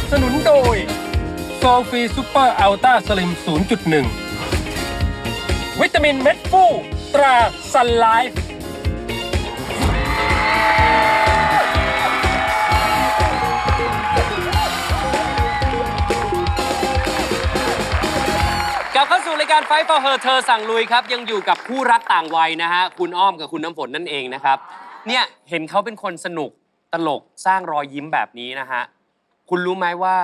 นับสนุนโดยโซฟีซูเปอร์อัลต้าสลิม 0.1 วิตามินเม็ดฟูตราซันไลฟ์กลับเข้าสู่รายการไฟ for her เธอสั่งลุยครับ ยังอยู่กับคู่รักต่างวัยนะฮะ คุณอ้อมกับคุณน้ำฝนนั่นเองนะครับ เนี่ย เห็นเขาเป็นคนสนุกตลกสร้างรอยยิ้มแบบนี้นะฮะ คุณรู้ไหมว่า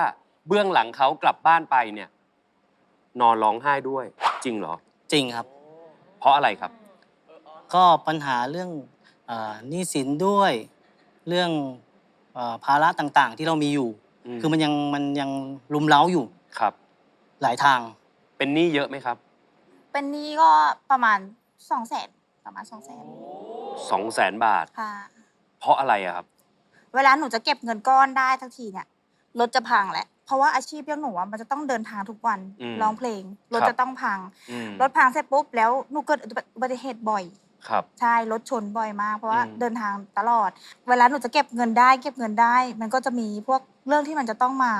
เบื้องหลังเขากลับบ้านไปเนี่ย นอนร้องไห้ด้วย จริงเหรอ จริงครับ เพราะอะไรครับ ก็ปัญหาเรื่องเอ่อหนี้สินด้วย เรื่องเออภาระต่างๆ ที่เรามีอยู่ อืม คือมันยังมันยังลุมเล้าอยู่ครับ หลายทาง เป็นหนี้เยอะไหมครับเป็นหนี้ก็ประมาณสองแสนประมาณสองแสนสองแสนบาท ค่ะ เพราะอะไรอะครับ เวลาหนูจะเก็บเงินก้อนได้ทั้งทีเนี่ย รถจะพังแหละ เพราะว่าอาชีพอย่างหนูอะมันจะต้องเดินทางทุกวันอืมร้องเพลง รถครับ จะต้องพัง อืมรถพังเสร็จปุ๊บแล้วหนูเกิดอุบัติเหตุบ่อย ครับ ใช่รถชนบ่อยมากเพราะว่าอืม เดินทางตลอด เวลาหนูจะเก็บเงินได้ เก็บเงินได้ มันก็จะมีพวกเรื่องที่มันจะต้องมา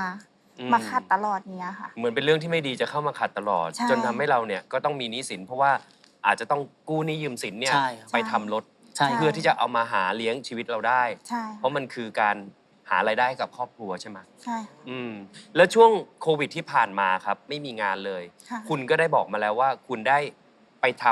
อืมาขัดตลอดเนี้ยค่ะ เหมือนเป็นเรื่องที่ไม่ดีจะเข้ามาขัดตลอด ใช่ จนทำให้เราเนี่ยก็ต้องมีหนี้สิน เพราะว่าอาจจะต้องกู้หนี้ยืมสินเนี่ยใช่ครับ ไปทำรถใช่ใช่เพื่อที่จะเอามาหาเลี้ยงชีวิตเราได้ ใช่เพราะมันคือการ หารายได้ให้กับครอบครัวใช่ไหมใช่ อืม แล้วช่วงโควิดที่ผ่านมาครับ ไม่มีงานเลย ค่ะ คุณก็ได้บอกมาแล้วว่า คุณได้ไปท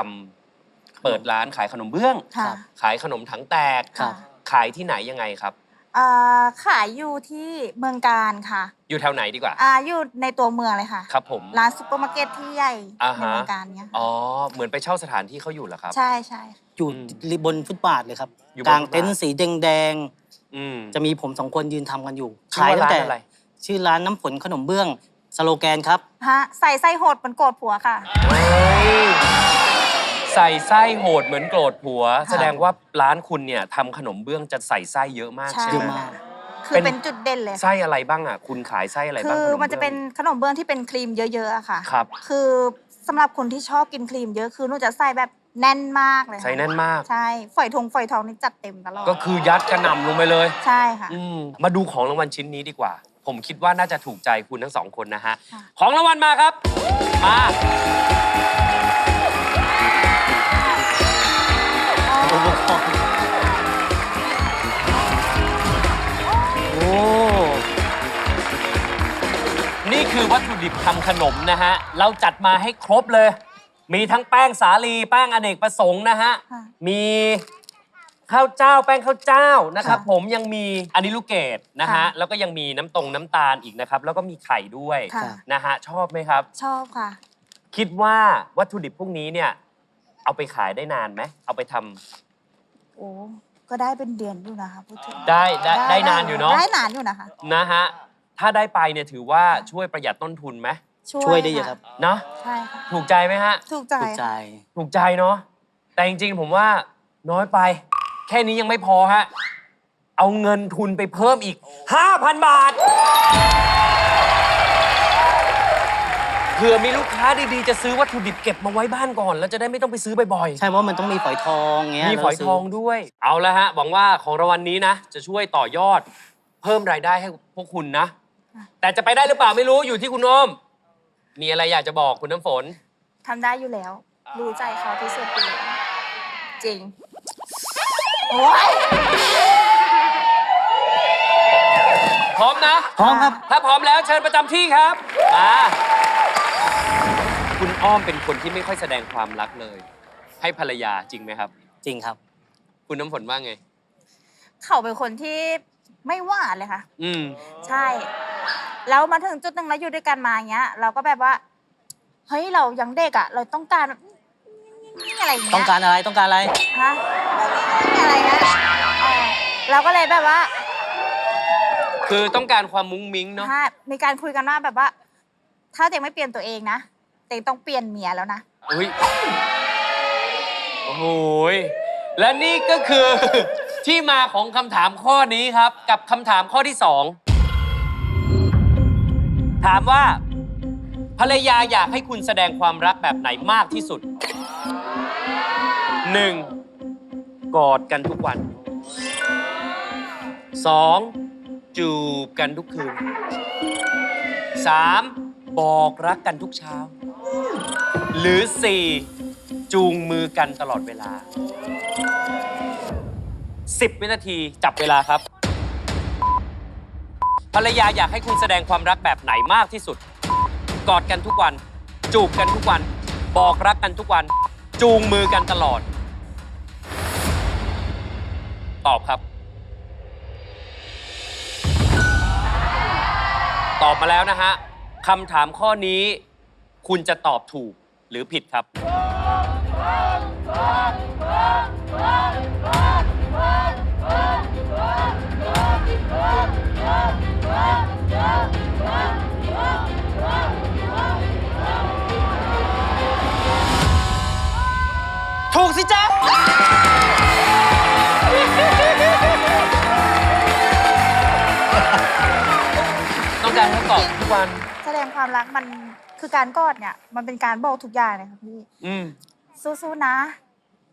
ำเปิดร้านขายขนมเบื้อง ค่ะขายขนมถังแตก ครับค่ะขายที่ไหนยังไงครับ อ่าขายอยู่ที่เมืองการค่ะอยู่แถวไหนดีกว่า อ่าอยู่ในตัวเมืองเลยค่ะ ครับผม ร้านซุปเปอร์มาร์เก็ตที่ใหญ่อ่าในฮะ เมืองการเนี้ยค่ะอ๋อ เหมือนไปเช่าสถานที่เขาอยู่เหรอครับ ใช่ใช่อยู่อืมริบนฟุตบาทเลยครับ อยู่บนกลางฟุตบาท เต็นท์สีแดง อืมๆจะมีผมสองคนยืนทำกันอยู่ชื่อว่าตั้งแต่ร้านอะไร ชื่อร้านน้ำฝนขนมเบื้องสโลแกนครับ ฮะใส่ไส้โหดมันโกรธผัวค่ะเฮ้ยใส่ไส้โหดเหมือนโกรธผัว แสดงว่าร้านคุณเนี่ยทำขนมเบื้องจะใส่ไส้เยอะมากใช่ ใช่เยอะไหมมาก คือเป็นเป็นจุดเด่นเลย ไส้อะไรบ้างอะ คุณขายไส้อะไรคืบ้างอขบื้งมันจะเป็นขนมเบื้องที่เป็นครีมเยอะๆอะค่ะ ครับ คือสำหรับคนที่ชอบกินครีมเยอะคือหนูจะใส่แบบ แน่นมากเลยค่ะใส่แน่นมาก ใช่ฝอยทงฝอยทองนี่จัดเต็มตลอดก็คือยัดกระหน่ำลงไปเลย ใช่ค่ะ อืมมาดูของรางวัลชิ้นนี้ดีกว่า ผมคิดว่าน่าจะถูกใจคุณทั้งสองคนนะฮะ ค่ะ ของรางวัลมาครับ มา โอ้ นี่คือวัตถุดิบทำขนมนะฮะ เราจัดมาให้ครบเลย มีทั้งแป้งสาลีแป้งอเนกประสงค์นะฮะ ค่ะ มีข้าวเจ้าแป้งข้าวเจ้านะครับ ค่ะผมยังมีอันนี้ลูกเกดนะฮะ ค่ะแล้วก็ยังมีน้ำตรงน้ำตาลอีกนะครับ แล้วก็มีไข่ด้วยค่ะ นะฮะชอบไหมครับ ชอบค่ะ คิดว่าวัตถุดิบพวกนี้เนี่ย เอาไปขายได้นานไหมเอาไปทำ โอ้ก็ได้เป็นเดือนอยู่นะคะพูดถึงได้ได้ได้นานอยู่เนาะได้นานอยู่นะคะ นะฮะ ถ้าได้ไปเนี่ยถือว่าช่วยประหยัดต้นทุนไหม ช่วยได้เยอะครับ เนาะใช่ค่ะถูกใจไหมฮะ ถูกใจถูกใจ ถูกใจเนาะแต่จริงๆ ผมว่าน้อยไป แค่นี้ยังไม่พอฮะ เอาเงินทุนไปเพิ่มอีก 5,000 บาทเผื่อมีลูกค้าดีๆ จะซื้อวัตถุดิบเก็บมาไว้บ้านก่อน แล้วจะได้ไม่ต้องไปซื้อบ่อยใช่เพราะมันต้องมีฝอยทองเงี้ยๆมีฝอยทองด้วย เอาละฮะ หวังว่าของรางวัลนี้นะ จะช่วยต่อยอด เพิ่มรายได้ให้พวกคุณนะ แต่จะไปได้หรือเปล่าไม่รู้อยู่ที่คุณอ้อม มีอะไรอยากจะบอกคุณน้ำฝน ทำได้อยู่แล้ว รู้ใจเขาที่สุดอยู่แล้วจริง โอ้ยพร้อมนะ พร้อมครับ ถ้าพร้อมแล้วเชิญประจำที่ครับมาคุณอ้อมเป็นคนที่ไม่ค่อยแสดงความรักเลย ให้ภรรยาจริงไหมครับ จริงครับ คุณน้ำฝนว่าไง เขาเป็นคนที่ไม่หวานเลยค่ะ อืม ใช่ แล้วมาถึงจุดหนึ่งแล้วอยู่ด้วยกันมาอย่างเงี้ย เราก็แบบว่า เฮ้ยเรายังเด็กอะ เราต้องการแบบอะไรอย่างเงี้ยต้องการอะไรต้องการอะไร ฮะอะไรเงี้ยเออเราก็เลยแบบว่า คือต้องการความมุ้งมิ้งเนาะ ถ้ามีการคุยกันว่าแบบว่า ถ้าเด็กไม่เปลี่ยนตัวเองนะเด็กต้องเปลี่ยนเมียแล้วนะ อุ้ยโอ้โหยและนี่ก็คือ ที่มาของคำถามข้อนี้ครับ กับคำถามข้อที่สอง ถามว่า ภรรยาอยากให้คุณแสดงความรักแบบไหนมากที่สุดหนึ่งกอดกันทุกวันสองจูบกันทุกคืนสามบอกรักกันทุกเช้า หรือสี่จูงมือกันตลอดเวลา 10 วินาทีจับเวลาครับ ภรรยาอยากให้คุณแสดงความรักแบบไหนมากที่สุด กอดกันทุกวัน จูบกันทุกวัน บอกรักกันทุกวัน จูงมือกันตลอด ตอบครับ ตอบมาแล้วนะฮะคำถามข้อนี้ คุณจะตอบถูกหรือผิดครับ ถูกสิจ๊ะ ต้องการให้ตอบทุกวัน แสดงความรักมันคือการกอดเนี่ย มันเป็นการบอกทุกอย่างเลยค่ะพี่ อืม สู้ๆนะ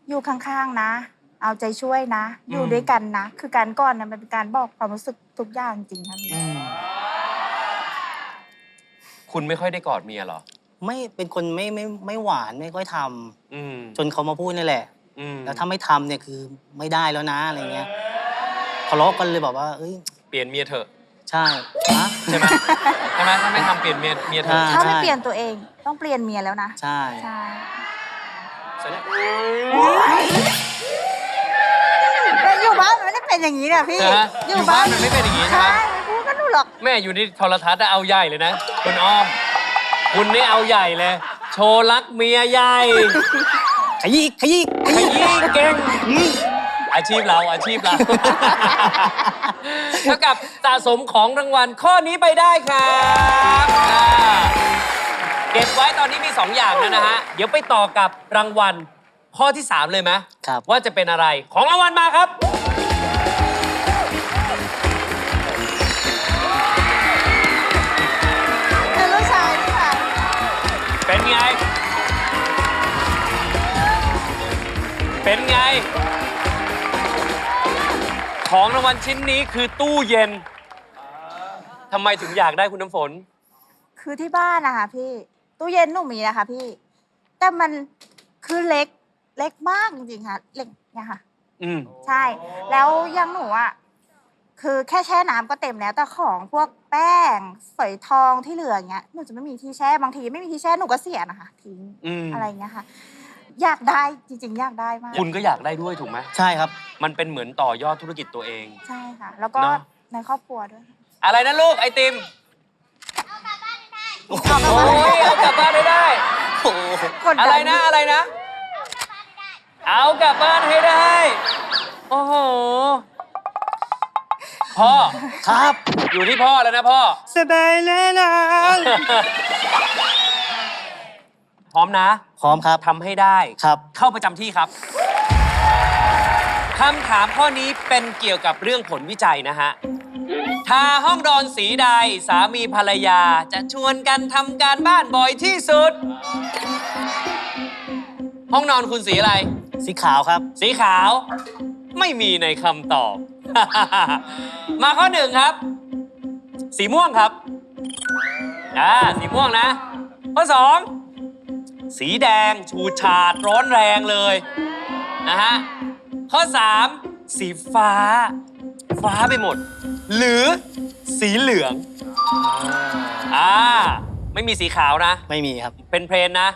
อยู่ข้างๆนะ เอาใจช่วยนะ อยู่อืมด้วยกันนะ คือการกอดเนี่ยมันเป็นการบอกความรู้สึกทุกอย่างจริงๆครับพี่คุณไม่ค่อยได้กอดเมียเหรอ ไม่เป็นคนไม่ไม่ไม่หวานไม่ค่อยทำอืมจนเขามาพูดนี่แหละ อืมแล้วถ้าไม่ทำเนี่ยคือไม่ได้แล้วนะอะไรเงี้ยทะเลาะกันเลยบอกว่า เอ้ยเปลี่ยนเมียเถอะใช่ฮะ ใช่ไหม ใช่ไหมถ้าไม่ทำเปลี่ยนเมียเมียเถอะอ่าถ้าไม่ใช่ เปลี่ยนตัวเองต้องเปลี่ยนเมียแล้วนะใช่ ใช่แต่ อย่างนี้นะพี่นะฮะอยู่บ้านมันไม่เป็นอย่างนี้ใช่ไหมใช่ไม่พูดก็รู้หรอก แม่อยู่ในโทรทัศน์อะเอาใหญ่เลยนะ คุณอ้อม คุณนี่เอาใหญ่เลย โชว์รักเมียใหญ่ขยี้ขยี้ขยี้เก่ง อาชีพเราอาชีพเรา เท่ากับสะสมของรางวัลข้อนี้ไปได้ครับอ่าเก็บไว้ตอนนี้มี 2 อย่างแล้วนะฮะ เดี๋ยวไปต่อกับรางวัลข้อที่ 3 เลยไหมครับ ว่าจะเป็นอะไรของรางวัลมาครับ เป็นไง เป็นไง ของรางวัลชิ้นนี้คือตู้เย็น ทำไมถึงอยากได้คุณน้ำฝน คือที่บ้านนะคะพี่ตู้เย็นหนูมีนะคะพี่ แต่มันคือเล็กเล็กมากจริงๆค่ะเล็กเนี่ยค่ะ อืม ใช่ แล้วอยังหนูอะ คือแค่แช่น้ำก็เต็มแล้วแต่ของพวกแป้งฝอยทองที่เหลืออย่างเงี้ยหนูจะไม่มีที่แช่บางทีไม่มีที่แช่หนูก็เสียนะคะทิ้งอืมอะไรอย่างเงี้ยค่ะ อยากได้จริง ๆ อยากได้มากคุณก็อยากได้ด้วยถูกไหมใช่ครับ มันเป็นเหมือนต่อยอดธุรกิจตัวเองใช่ค่ะ แล้วก็เนอะในครอบครัวด้วยค่ะอะไรนะลูกไอติมเอากลับบ้านโอ้ยเอากลับบ้านไม่ได้โอ้โหกดดันอะไรนะอะไรนะ เอากลับบ้านให้ได้โอ้โห พ่อ ครับ อยู่ที่พ่อแล้วนะพ่อ สบายแน่นอนพร้อมนะพร้อมครับทำให้ได้ครับ เข้าประจำที่ครับคำถามข้อนี้เป็นเกี่ยวกับเรื่องผลวิจัยนะฮะ ทาห้องนอนสีใดสามีภรรยาจะชวนกันทำการบ้านบ่อยที่สุด ห้องนอนคุณสีอะไร สีขาวครับ สีขาว ไม่มีในคำตอบ มาข้อหนึ่งครับ สีม่วงครับอ่าสีม่วงนะ ข้อสองสีแดงฉูดฉาดร้อนแรงเลยนะฮะข้อสามสีฟ้า ฟ้าไปหมด หรือสีเหลืองอ่าไม่มีสีขาวนะ ไม่มีครับ เป็นเพลนนะ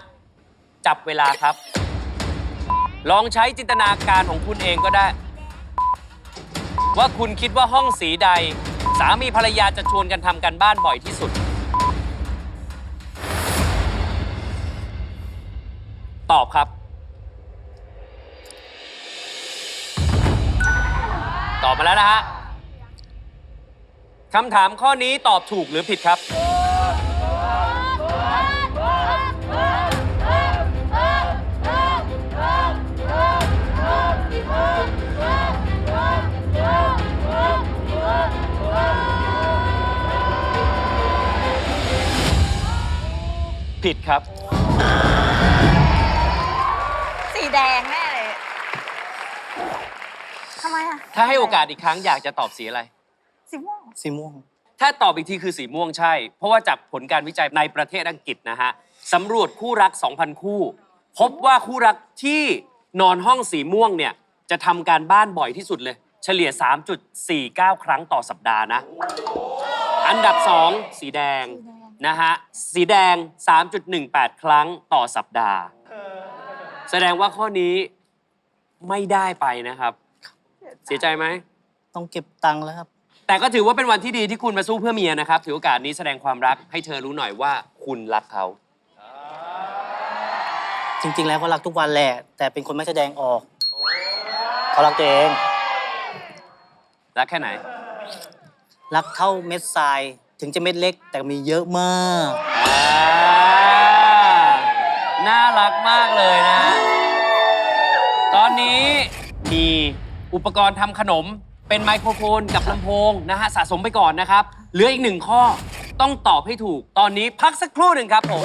จับเวลาครับ ลองใช้จินตนาการของคุณเองก็ได้ ว่าคุณคิดว่าห้องสีใด สามีภรรยาจะชวนกันทำกันบ้านบ่อยที่สุด ตอบครับ ตอบมาแล้วนะฮะคำถามข้อนี้ตอบถูกหรือผิดครับ ผิดครับ สีแดงแน่เลยทำไมอะถ้าให้โอกาสอีกครั้งอยากจะตอบสีอะไร สีม่วงสีม่วง ถ้าตอบอีกทีคือสีม่วงใช่ เพราะว่าจากผลการวิจัยในประเทศอังกฤษนะฮะสำรวจคู่รัก 2,000 คู่ พบว่าคู่รักที่นอนห้องสีม่วงเนี่ย จะทำการบ้านบ่อยที่สุดเลย เฉลี่ย 3.49 ครั้งต่อสัปดาห์นะ อันดับ 2 สีแดง สีแดง นะฮะ สีแดง 3.18 ครั้งต่อสัปดาห์ แสดงว่าข้อนี้ไม่ได้ไปนะครับ เสียใจไหม ต้องเก็บตังค์แล้วครับ แต่ก็ถือว่าเป็นวันที่ดีที่คุณมาสู้เพื่อเมียนะครับ ถือโอกาสนี้แสดงความรักให้เธอรู้หน่อยว่าคุณรักเขา จริง ๆ แล้วก็รักทุกวันแหละ แต่เป็นคนไม่แสดงออก เขารักตัวเอง รักแค่ไหน รักเท่าเม็ดทราย ถึงจะเม็ดเล็กแต่มีเยอะมาก อ่าน่ารักมากเลยนะ ตอนนี้มีอุปกรณ์ทำขนมเป็นไมโครโฟนกับลำโพงนะฮะสะสมไปก่อนนะครับ เหลืออีกหนึ่งข้อต้องตอบให้ถูก ตอนนี้พักสักครู่หนึ่งครับผม